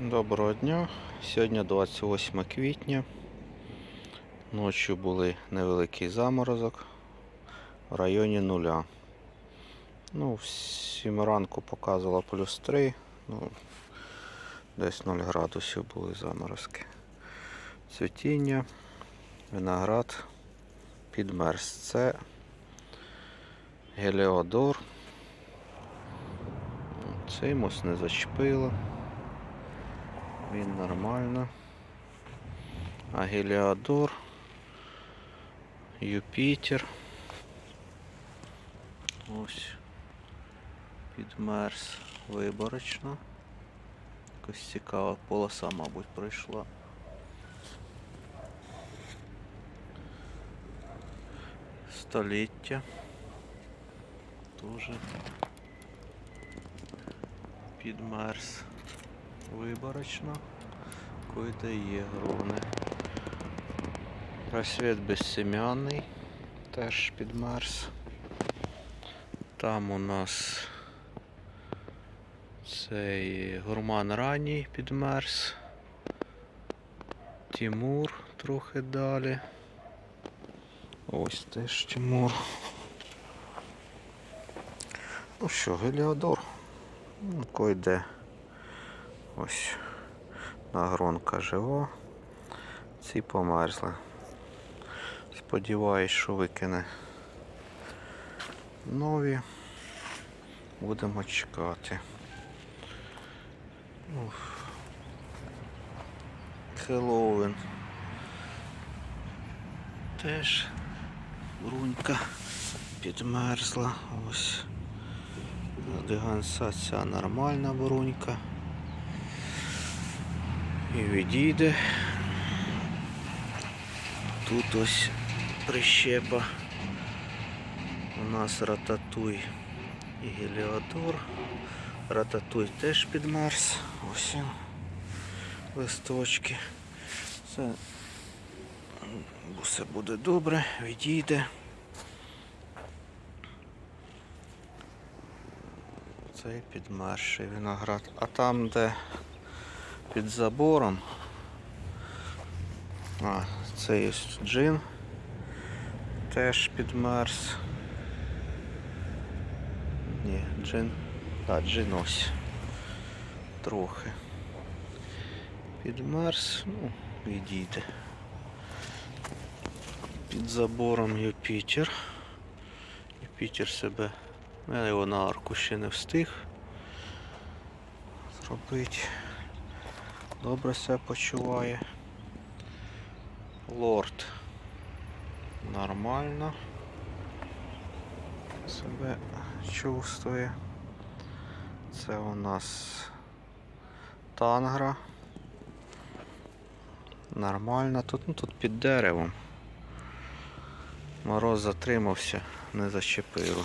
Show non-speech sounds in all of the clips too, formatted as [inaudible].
Доброго дня. Сьогодні 28 квітня. Ночі були невеликий заморозок в районі нуля. Ну, в 7 ранку показувало плюс 3. Ну, десь 0 градусів були заморозки. Цвітіння, виноград підмерз. Це геліодор. Мост не зачепило. Він нормально. А Геліодор, Юпітер. Ось. Підмерз виборочно. Якось цікава полоса, мабуть, пройшла. Століття. Тоже підмерз виборочно. Какой-то є грони. Просвіт безсем'яний, теж підмерз. Там у нас цей гурман ранній підмерз. Тимур трохи далі. Ось теж Тимур. Ну що, Геліодор. Ну, койде. Ось нагронка жива. Ці померзли. Сподіваюсь, що викине нові. Будемо чекати. Хеллоуін. Теж брунька підмерзла. Ось. Диганса ця нормальна брунька. І відійде. Тут ось прищепа. У нас рататуй і геліодор. Рататуй теж підмерз. Ось. Листочки. Це все буде добре, відійде. Цей підмерший виноград. А там, де під забором. А, це є джин. Теж підмерз. Ні, джин. Так, джин ось. Трохи. Підмерз, ну, відійде. Під забором Юпітер. Юпітер себе. ну, Я його на арку ще не встиг зробити. Добре себе почуває. Лорд нормально себе чувствує. Це у нас тангра. Нормально. Тут, ну, тут під деревом. Мороз затримався, не зачепило.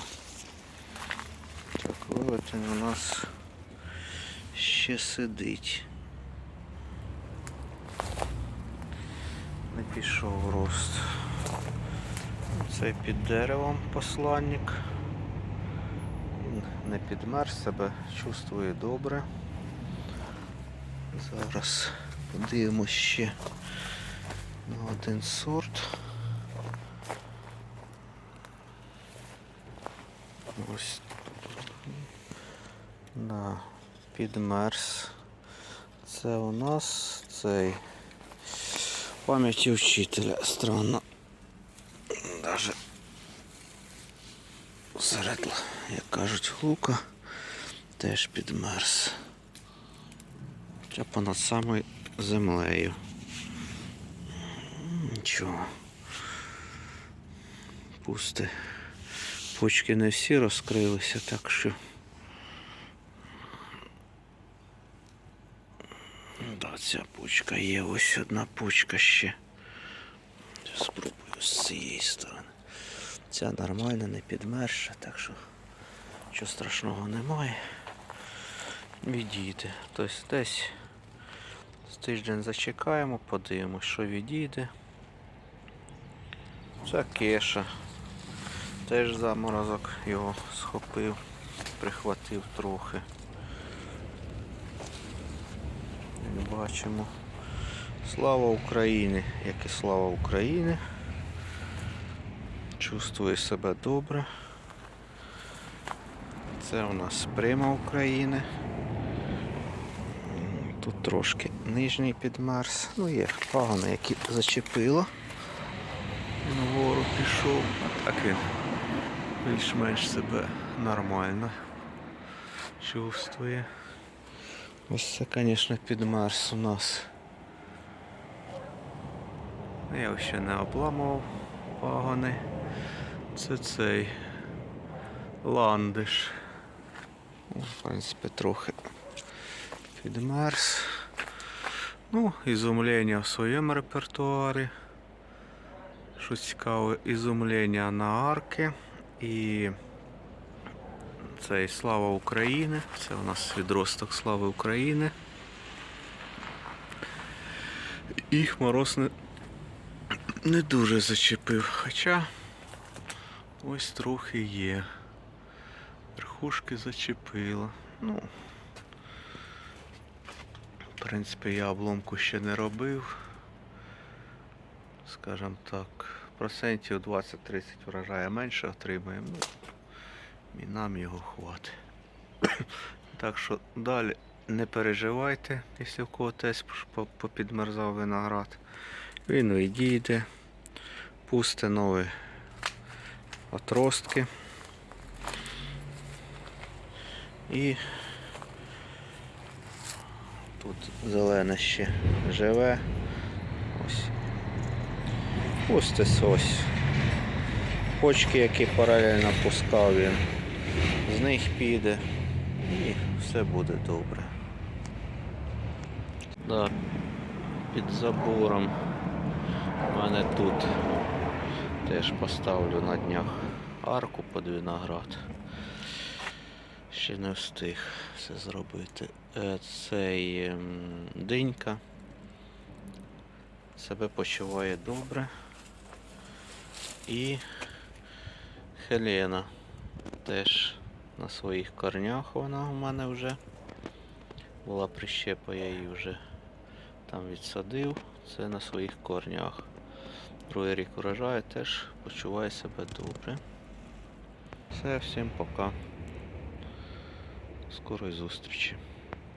Так, велетень у нас ще сидить. Не пішов рост. Цей під деревом посланник. Він не підмерз себе, чувствує добре. Зараз подивимось ще на один сорт. Ось на підмерз. Це у нас цей пам'яті вчителя. Странно. Даже серед, як кажуть, лука теж підмерз. Хоча понад самою землею. Нічого. Пусте. Почки не всі розкрилися, так що. Ця почка є, ось одна почка ще. Спробую з цієї сторони. Ця нормальна, не підмерша, так що нічого страшного немає. Відійде. Тобто десь з тиждень зачекаємо, подивимось, що відійде. Це кеша. Теж заморозок його схопив, прихватив трохи. Бачимо. Слава Україні, як і слава України. Чувствує себе добре. Це у нас прима України. Тут трошки нижній підмерз. Ну є пагони, які зачепило. Нагору пішов. А так він більш-менш себе нормально чувствує. Ось це, звісно, підмерз у нас. Я його ще не обламував пагони. Це цей ландиш. Ну, В принципі, трохи підмерз. Ну, ізумлення в своєму репертуарі. Що цікаве, ізумлення на арки і цей Слава України. Це у нас відросток Слави України. Їх мороз не, не дуже зачепив, хоча ось трохи є. Верхушки зачепило. Ну, в принципі, я обломку ще не робив. Скажем так, процентів 20-30 врожаю менше отримаємо. І нам його хватить. [coughs] так що далі не переживайте, якщо в кого теж попідмерзав виноград. Він відійде, пусте нові отростки. І тут зелене ще живе. Ось. Пустись ось. Почки, які паралельно пускав він. З них піде і все буде добре. Да, під забором у мене тут теж поставлю на днях арку під виноград. Ще не встиг все зробити. Е, Цей ем, динька себе почуває добре. І Хелена теж на своїх корнях вона у мене вже була прищепа, я її вже там відсадив. Це на своїх корнях. Другий рік урожаю теж почуває себе добре. Все, всім пока. Скорої зустрічі.